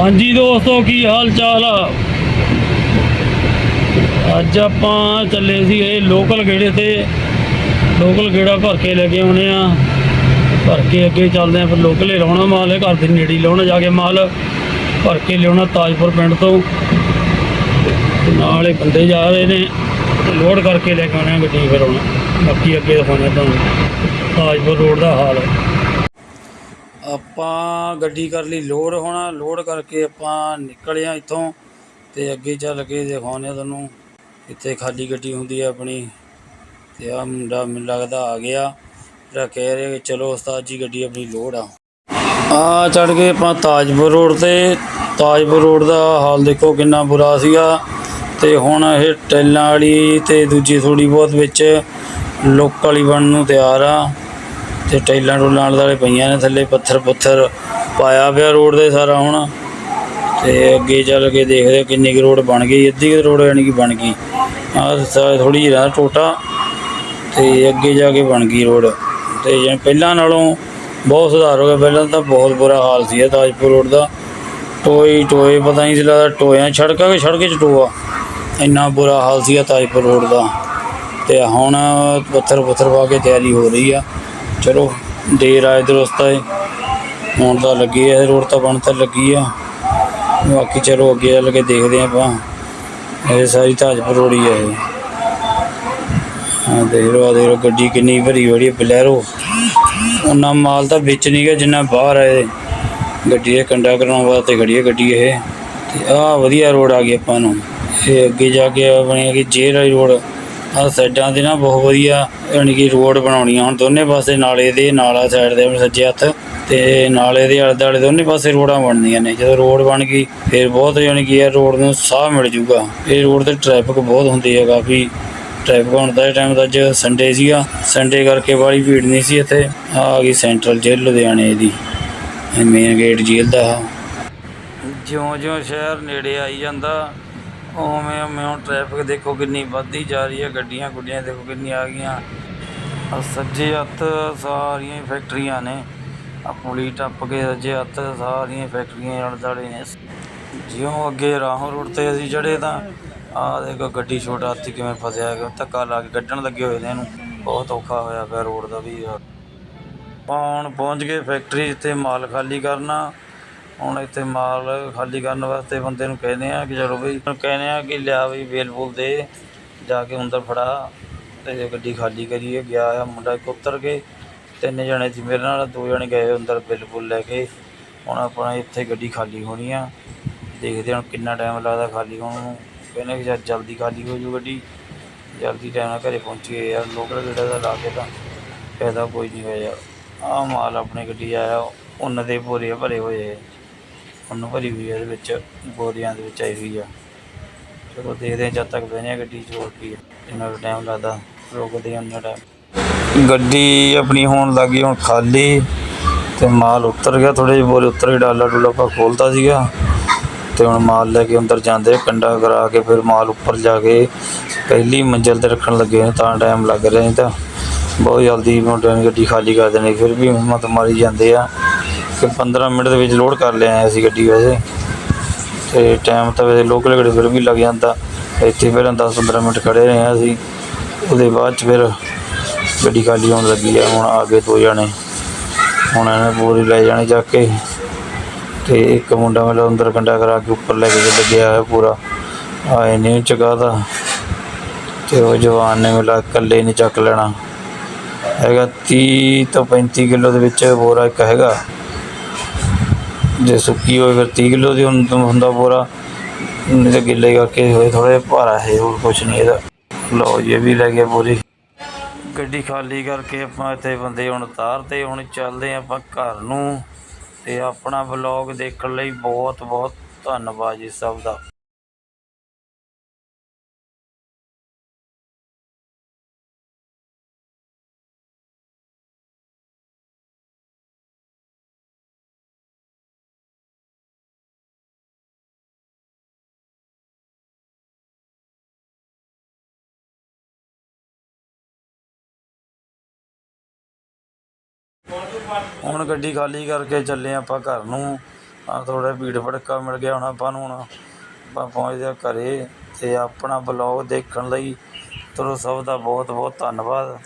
ਹਾਂਜੀ ਦੋਸਤੋ, ਕੀ ਹਾਲ ਚਾਲ ਆ? ਅੱਜ ਆਪਾਂ ਚੱਲੇ ਸੀ ਇਹ ਲੋਕਲ ਗੇੜੇ ਤੇ। ਲੋਕਲ ਗੇੜਾ ਭਰ ਕੇ ਲੈ ਕੇ ਆਉਣੇ ਆ। ਭਰ ਕੇ ਅੱਗੇ ਚੱਲਦੇ ਆ, ਫਿਰ ਲੋਕਲ ਹੀ ਲਾਉਣਾ ਮਾਲ, ਇਹ ਘਰ ਦੇ ਨੇੜੇ ਹੀ ਲਾਉਣਾ ਜਾ ਕੇ ਮਾਲ। ਭਰ ਕੇ ਲਿਆਉਣਾ ਤਾਜਪੁਰ ਪਿੰਡ ਤੋਂ। ਤੇ ਨਾਲ ਹੀ ਬੰਦੇ ਜਾ ਰਹੇ ਨੇ ਤੇ ਲੋਡ ਕਰਕੇ ਲੈ ਕੇ ਆਉਣੇ ਆ ਗੱਡੀ ਫਿਰ ਹੁਣ। ਬਾਕੀ ਅੱਗੇ ਦਿਖਾਉਣੇ ਆ ਤੁਹਾਨੂੰ। ਤਾਜਪੁਰ ਰੋਡ ਦਾ ਹਾਲ। ਆਪਾਂ ਗੱਡੀ ਕਰ ਲਈ ਲੋਡ ਹੋਣਾ ਲੋਡ ਕਰਕੇ ਆਪਾਂ ਨਿਕਲੇ ਆ ਇੱਥੋਂ ਤੇ ਅੱਗੇ ਚੱਲ ਕੇ ਦਿਖਾਉਂਦੇ ਆ ਤੁਹਾਨੂੰ। ਇੱਥੇ ਖਾਲੀ ਗੱਡੀ ਹੁੰਦੀ ਆ ਆਪਣੀ ਤੇ ਆ ਮੁੰਡਾ ਮੈਨੂੰ ਲੱਗਦਾ ਆ ਗਿਆ। ਜਿਹੜਾ ਕਹਿ ਰਿਹਾ ਕਿ ਚਲੋ ਉਸਤਾਦ ਜੀ, ਗੱਡੀ ਆਪਣੀ ਲੋਡ ਆ। ਆ ਚੜ ਗਏ ਆਪਾਂ ਤਾਜਪੁਰ ਰੋਡ ਤੇ। ਤਾਜਪੁਰ ਰੋਡ ਦਾ ਹਾਲ ਦੇਖੋ ਕਿੰਨਾ ਬੁਰਾ ਸੀਗਾ। ਤੇ ਹੁਣ ਇਹ ਟੈਲਾਂ ਵਾਲੀ ਤੇ ਦੂਜੀ ਥੋੜੀ ਬਹੁਤ ਵਿੱਚ ਲੋਕ ਵਾਲੀ ਬਣਨ ਨੂੰ ਤਿਆਰ ਆ। ਤੇ ਟਾਈਲਾਂ ਟੂਲਾਂ ਵਾਲੇ ਪਈਆਂ ਨੇ, ਥੱਲੇ ਪੱਥਰ ਪੁੱਥਰ ਪਾਇਆ ਪਿਆ ਰੋਡ ਦੇ ਸਾਰਾ ਹੁਣ। ਤੇ ਅੱਗੇ ਚੱਲ ਕੇ ਦੇਖਦੇ ਕਿੰਨੀ ਕੁ ਰੋਡ ਬਣ ਗਈ, ਅੱਧੀ ਕੁ ਰੋਡ ਯਾਨੀ ਕਿ ਬਣ ਗਈ। ਆਹ ਥੋੜੀ ਜਿਹੀ ਰਹਿ ਟੋਟਾ ਤੇ ਅੱਗੇ ਜਾ ਕੇ ਬਣ ਗਈ ਰੋਡ। ਤੇ ਜਿਵੇਂ ਪਹਿਲਾਂ ਨਾਲੋਂ ਬਹੁਤ ਸੁਧਾਰ ਹੋ ਗਿਆ, ਪਹਿਲਾਂ ਤਾਂ ਬਹੁਤ ਬੁਰਾ ਹਾਲ ਸੀ ਤਾਜਪੁਰ ਰੋਡ ਦਾ। ਟੋਏ ਟੋਏ, ਪਤਾ ਨਹੀਂ ਸੀ ਲੱਗਦਾ ਟੋਇਆਂ ਸੜਕਾਂ ਕਿ ਸੜਕ 'ਚ ਟੋਆ। ਇੰਨਾ ਬੁਰਾ ਹਾਲ ਸੀ ਤਾਜਪੁਰ ਰੋਡ ਦਾ। ਤੇ ਹੁਣ ਪੱਥਰ ਪੁੱਥਰ ਪਾ ਕੇ ਤਿਆਰੀ ਹੋ ਰਹੀ ਆ। ਚਲੋ, ਦੇਰ ਆਏ ਦਰਸਤਾ ਹੈ ਹੁਣ ਤਾਂ ਲੱਗੀ ਐ ਰੋਡ ਤਾਂ ਬਣ ਤਾਂ ਲੱਗੀ ਆ। ਬਾਕੀ ਚਲੋ, ਅੱਗੇ ਚੱਲ ਕੇ ਦੇਖਦੇ ਆਂ ਆਪਾਂ। ਇਹ ਸਾਰੀ ਤਾਜਪੁਰ ਰੋਡ ਹੀ ਆ ਇਹ। ਦੇਖ ਲਓ, ਆਹ ਦੇਖ ਲਓ, ਗੱਡੀ ਕਿੰਨੀ ਭਰੀ ਹੋਈ ਹੈ ਬਲੈਰੋ। ਉਹਨਾਂ ਮਾਲ ਤਾਂ ਵਿੱਚ ਨਹੀਂ ਗਿਆ, ਜਿੰਨਾ ਬਾਹਰ ਆਏ ਗੱਡੀ ਦੇ ਕੰਡਾ ਕਰਾਉਣ ਵਾਸਤੇ ਖੜੀ ਹੈ ਗੱਡੀ ਇਹ। ਤੇ ਆਹ ਵਧੀਆ ਰੋਡ ਆ ਗਈ ਆਪਾਂ ਨੂੰ। ਇਹ ਅੱਗੇ ਜਾ ਕੇ ਬਣੀ ਹੈਗੀ ਜੇਰ ਵਾਲੀ ਰੋਡ ਆਹ ਸਾਈਡਾਂ ਤੇ ਨਾ ਬਹੁਤ ਵਧੀਆ ਯਾਨੀ ਕਿ ਰੋਡ ਬਣਾਉਣੀਆਂ ਹੁਣ ਦੋਨੇ ਪਾਸੇ ਨਾਲੇ ਦੇ, ਨਾਲਾ ਸਾਈਡ ਦੇ ਸੱਜੇ ਹੱਥ ਤੇ ਨਾਲੇ ਦੇ ਆਲੇ ਦੁਆਲੇ ਦੋਨੇ ਪਾਸੇ ਰੋਡਾਂ ਬਣਦੀਆਂ ਨੇ। ਜਦੋਂ ਰੋਡ ਬਣ ਗਈ, ਫਿਰ ਬਹੁਤ ਯਾਨੀ ਕਿ ਇਹ ਰੋਡ ਨੂੰ ਸਾਹ ਮਿਲ ਜੂਗਾ। ਇਹ ਰੋਡ ਤੇ ਟ੍ਰੈਫਿਕ ਬਹੁਤ ਹੁੰਦੀ ਹੈ, ਕਾਫੀ ਟ੍ਰੈਫਿਕ ਹੁੰਦਾ ਹੈ ਟਾਈਮ ਦਾ ਅੱਜ ਸੰਡੇ ਸੀਗਾ। ਸੰਡੇ ਕਰਕੇ ਵਾਲੀ ਭੀੜ ਨਹੀਂ ਸੀ ਇੱਥੇ। ਆਹ ਆ ਗਈ ਸੈਂਟਰਲ ਜੇਲ੍ਹ ਲੁਧਿਆਣੇ ਦੀ। ਮੇਨ ਗੇਟ ਜੇਲ੍ਹ ਦਾ ਆ। ਜਿਉਂ ਜਿਉਂ ਸ਼ਹਿਰ ਨੇੜੇ ਆਈ ਜਾਂਦਾ ਉਵੇਂ ਉਵੇਂ ਹੁਣ ਟ੍ਰੈਫਿਕ ਦੇਖੋ ਕਿੰਨੀ ਵੱਧਦੀ ਜਾ ਰਹੀ ਹੈ, ਗੱਡੀਆਂ ਗੁੱਡੀਆਂ ਦੇਖੋ ਕਿੰਨੀ ਆ ਗਈਆਂ। ਆ ਸੱਜੇ ਹੱਥ ਸਾਰੀਆਂ ਹੀ ਫੈਕਟਰੀਆਂ ਨੇ। ਆ ਪੁਲੀ ਟੱਪ ਕੇ ਸੱਜੇ ਹੱਥ ਸਾਰੀਆਂ ਫੈਕਟਰੀਆਂ ਆਲੇ ਨੇ। ਜਿਉਂ ਅੱਗੇ ਰਾਹੋਂ ਰੋਡ ਤੇ ਅਸੀਂ ਚੜੇ ਤਾਂ ਆਹ ਦੇਖੋ ਗੱਡੀ ਛੋਟਾ ਹਾਥੀ ਕਿਵੇਂ ਫਸਿਆ ਹੈਗਾ ਧੱਕਾ ਲਾ ਕੇ ਕੱਢਣ ਲੱਗੇ ਹੋਏ ਨੇ ਇਹਨੂੰ। ਬਹੁਤ ਔਖਾ ਹੋਇਆ ਪਿਆ ਰੋਡ ਦਾ ਵੀ ਆਪਾਂ ਹੁਣ ਪਹੁੰਚ ਗਏ ਫੈਕਟਰੀ ਜਿੱਥੇ ਮਾਲ ਖਾਲੀ ਕਰਨਾ। ਹੁਣ ਇੱਥੇ ਮਾਲ ਖਾਲੀ ਕਰਨ ਵਾਸਤੇ ਬੰਦੇ ਨੂੰ ਕਹਿੰਦੇ ਹਾਂ ਕਿ ਚਲੋ ਬਈ ਕਹਿੰਦੇ ਹਾਂ ਕਿ ਲਿਆ ਬਈ ਵੇਲ ਬੂਲ ਦੇ, ਜਾ ਕੇ ਅੰਦਰ ਫੜਾ ਅਤੇ ਗੱਡੀ ਖਾਲੀ ਕਰੀਏ, ਗਿਆ ਆ ਮੁੰਡਾ ਇੱਕ ਉਤਰ ਕੇ, ਤਿੰਨ ਜਣੇ ਸੀ ਮੇਰੇ ਨਾਲ, ਦੋ ਜਣੇ ਗਏ ਅੰਦਰ ਬਿੱਲ ਬੁੱਲ ਲੈ ਕੇ, ਹੁਣ ਆਪਣਾ ਇੱਥੇ ਗੱਡੀ ਖਾਲੀ ਹੋਣੀ ਆ, ਦੇਖਦੇ ਹਾਂ ਕਿੰਨਾ ਟਾਈਮ ਲੱਗਦਾ ਖਾਲੀ ਹੋਣ ਨੂੰ, ਕਹਿੰਦੇ ਕਿ ਜਦ ਜਲਦੀ ਖਾਲੀ ਹੋ ਜੂ ਗੱਡੀ, ਜਲਦੀ ਟਾਈਮ ਨਾਲ ਘਰੇ ਪਹੁੰਚੀਏ ਯਾਰ ਲੋਕਲ ਗੱਡਾ ਦਾ ਲਾ ਕੇ ਤਾਂ ਫਾਇਦਾ ਕੋਈ ਨਹੀਂ ਹੋਇਆ ਯਾਰ ਆਹ ਮਾਲ ਆਪਣੇ ਗੱਡੀ ਆਇਆ, ਉਹਨਾਂ ਦੇ ਭੋਰੇ ਭਰੇ ਹੋਏ ਉਹਨੂੰ ਭਰੀ ਹੋਈ ਹੈ ਇਹਦੇ ਵਿੱਚ ਬੋਰੀਆਂ ਦੇ ਵਿੱਚ ਆਈ ਹੋਈ ਆ। ਚਲੋ ਦੇਖਦੇ ਹਾਂ ਜਦ ਤੱਕ ਬਹਿਨੇ ਗੱਡੀ ਚ ਹੋਰ ਕੀ ਹੈ ਇੰਨਾ ਟਾਈਮ ਲੱਗਦਾ, ਰੁਕਦੇ ਹਾਂ ਉਹਨਾਂ ਟਾਈਮ ਗੱਡੀ ਆਪਣੀ ਹੋਣ ਲੱਗੀ ਹੁਣ ਖਾਲੀ ਤੇ ਮਾਲ ਉਤਰ ਗਿਆ ਥੋੜੇ ਜਿਹੇ ਬੋਰੇ ਉਤਰ ਗਏ ਡਾਲਾ ਡੁੱਲਾ ਆਪਾਂ ਖੋਲਤਾ ਸੀਗਾ। ਤੇ ਹੁਣ ਮਾਲ ਲੈ ਕੇ ਅੰਦਰ ਜਾਂਦੇ ਕੰਡਾ ਕਰਾ ਕੇ ਫਿਰ ਮਾਲ ਉੱਪਰ ਜਾ ਕੇ ਪਹਿਲੀ ਮੰਜ਼ਲ ਤੇ ਰੱਖਣ ਲੱਗੇ ਨੇ, ਤਾਂ ਟਾਈਮ ਲੱਗ ਰਿਹਾ ਨਹੀਂ ਤਾਂ। ਬਹੁਤ ਜਲਦੀ ਮੁੰਡਿਆਂ ਗੱਡੀ ਖਾਲੀ ਕਰ ਦੇਣੀ, ਫਿਰ ਵੀ ਹਿੰਮਤ ਮਾਰੀ ਜਾਂਦੇ ਆ। 15 ਮਿੰਟ ਦੇ ਵਿੱਚ ਲੋਡ ਕਰ ਲਿਆ ਅਸੀਂ ਗੱਡੀ ਵੈਸੇ। ਤੇ ਟਾਈਮ ਤਾਂ ਵੈਸੇ ਲੋਕਲ ਗੱਡੀ ਫਿਰ ਵੀ ਲੱਗ ਜਾਂਦਾ। ਇੱਥੇ ਪਹਿਲਾਂ 10-15 ਮਿੰਟ ਖੜੇ ਰਹੇ ਹਾਂ ਅਸੀਂ। ਉਹਦੇ ਬਾਅਦ ਚ ਫਿਰ ਗੱਡੀ ਖਾਲੀ ਹੋਣ ਲੱਗੀ ਆ, ਹੁਣ ਆ ਗਏ ਦੋ ਜਾਣੇ। ਹੁਣ ਇਹਨੇ ਪੂਰੀ ਲੈ ਜਾਣੀ ਚੱਕ ਕੇ। ਤੇ ਇੱਕ ਮੁੰਡਾ ਮੇਰਾ ਅੰਦਰ ਕੰਡਾ ਕਰਾ ਕੇ ਉੱਪਰ ਲੈ ਕੇ ਲੱਗਿਆ ਗਿਆ ਹੈ ਪੂਰਾ। ਆਏ ਨਹੀਂ ਚਕਾਦਾ ਤੇ ਉਹ ਜਵਾਨ ਨੇ ਮਿਲਾ ਇਕੱਲੇ ਨਹੀਂ ਚੱਕ ਲੈਣਾ। ਹੈਗਾ 30 ਤੋਂ 35 ਕਿਲੋ ਦੇ ਵਿੱਚ ਬੋਰਾ ਇੱਕ ਹੈਗਾ। ਜੇ ਸੁੱਕੀ ਹੋਵੇ ਫਿਰ 30 ਕਿਲੋ ਦੀ ਹੁੰ- ਹੁੰਦਾ ਪੂਰਾ। ਨਹੀਂ ਤਾਂ ਗਿੱਲੇ ਕਰਕੇ ਹੋਏ ਥੋੜੇ ਭਾਰਾ ਹੈ ਹੋਰ ਕੁਝ ਨਹੀਂ ਇਹਦਾ। ਲਓ ਜੀ, ਇਹ ਵੀ ਲੈ ਗਿਆ ਪੂਰੀ। ਗੱਡੀ ਖਾਲੀ ਕਰਕੇ ਆਪਾਂ ਇੱਥੇ ਬੰਦੇ ਹੁਣ ਉਤਾਰਤੇ ਹੁਣ ਚੱਲਦੇ ਹਾਂ ਆਪਾਂ ਘਰ ਨੂੰ। ਤੇ ਆਪਣਾ ਵਲੌਗ ਦੇਖਣ ਲਈ ਬਹੁਤ ਬਹੁਤ ਧੰਨਵਾਦ ਜੀ ਸਭ ਦਾ। ਹੁਣ ਗੱਡੀ ਖਾਲੀ ਕਰਕੇ ਚੱਲੇ ਆਪਾਂ ਘਰ ਨੂੰ। ਆ ਥੋੜਾ ਭੀੜ ਭੜਕਾ ਮਿਲ ਗਿਆ ਹੁਣ ਆਪਾਂ ਨੂੰ ਹੁਣ। ਆਪਾਂ ਪਹੁੰਚਦੇ ਹਾਂ ਘਰ ਅਤੇ ਆਪਣਾ ਬਲੌਗ ਦੇਖਣ ਲਈ। ਤੁਹਾਨੂੰ ਸਭ ਦਾ ਬਹੁਤ ਬਹੁਤ ਧੰਨਵਾਦ।